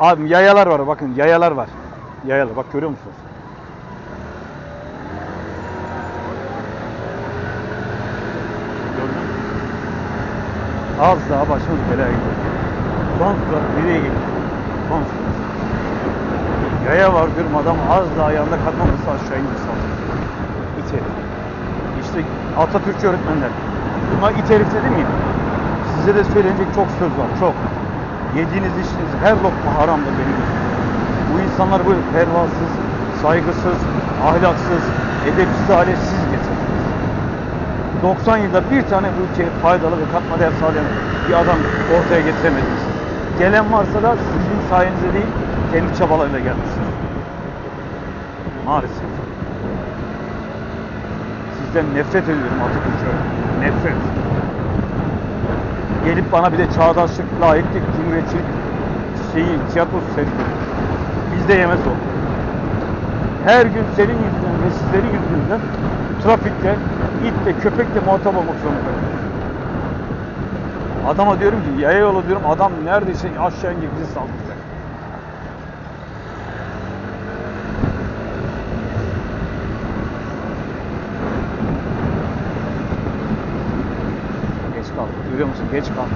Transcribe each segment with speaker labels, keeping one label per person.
Speaker 1: Abi yayalar var bakın yayalar var. Yayalar bak görüyor musunuz? Az daha başımız belaya gidiyor. Son surat nereye gidiyor? Son surat. Yaya var diyorum adam az daha ayağında katmaması aşağı indirse alır. İt. İşte Atatürkçü öğretmenler. Buna it herif dedim ya. Size de söylenecek çok söz var. Çok. Yediğiniz içtiğiniz her lokma haramdır benim gözümde. Bu insanlar böyle pervasız, saygısız, ahlaksız, edepsiz hale siz getirdiniz. 90 yılda bir tane bu ülkeye faydalı ve katma değer sağlayan bir adam ortaya getiremediniz. Gelen varsa da sizin sayenizde değil, kendi çabalarıyla gelmişsiniz. Maalesef. Sizden nefret ediyorum Atatürk öğretmeni. Nefret. Gelip bana bir de çağdaşlık, layıklık, cumhuriyetçilik şeyi, tiyatrosu seyrediyor. Bizde yemez o. Her gün senin yüzünden ve sizlerin yüzünden trafikte, itle, köpekle muhatap olmak zorunda kalıyoruz. Adama diyorum ki yaya yolu diyorum adam neredeyse aşağı ince bizi saldıracak. Geç Görüyor musun? Geç kaldı.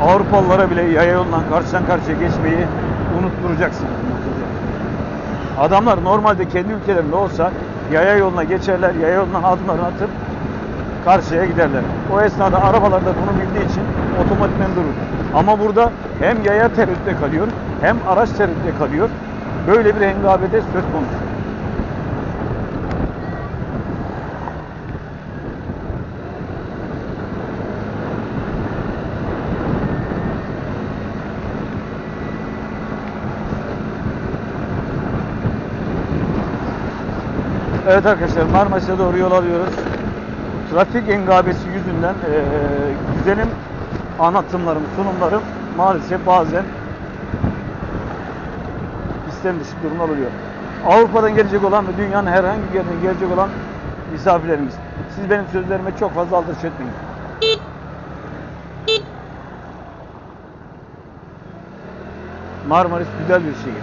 Speaker 1: Avrupalılara bile yaya yolundan karşıdan karşıya geçmeyi unutturacaksın. Adamlar normalde kendi ülkelerinde olsa yaya yoluna geçerler, yaya yolundan adımlarını atıp karşıya giderler. O esnada arabalar da bunu bildiği için otomatikmen durur. Ama burada hem yaya tereddütte kalıyor, hem araç tereddütte kalıyor. Böyle bir hengabede söz konusu. Evet arkadaşlar Marmaris'e doğru yol alıyoruz. Trafik engabesi yüzünden eee güzelim anlatımlarım, sunumlarım maalesef bazen istem dışı durumlar oluyor. Avrupa'dan gelecek olan ve dünyanın herhangi bir yerinden gelecek olan misafirlerimiz. Siz benim sözlerime çok fazla aldırış etmeyin. Marmaris güzel bir şehir.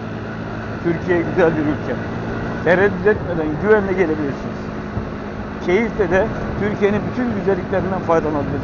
Speaker 1: Türkiye güzel bir ülke. Tereddüt etmeden güvenle gelebilirsiniz. Keyifle de Türkiye'nin bütün güzelliklerinden faydalanabilirsiniz.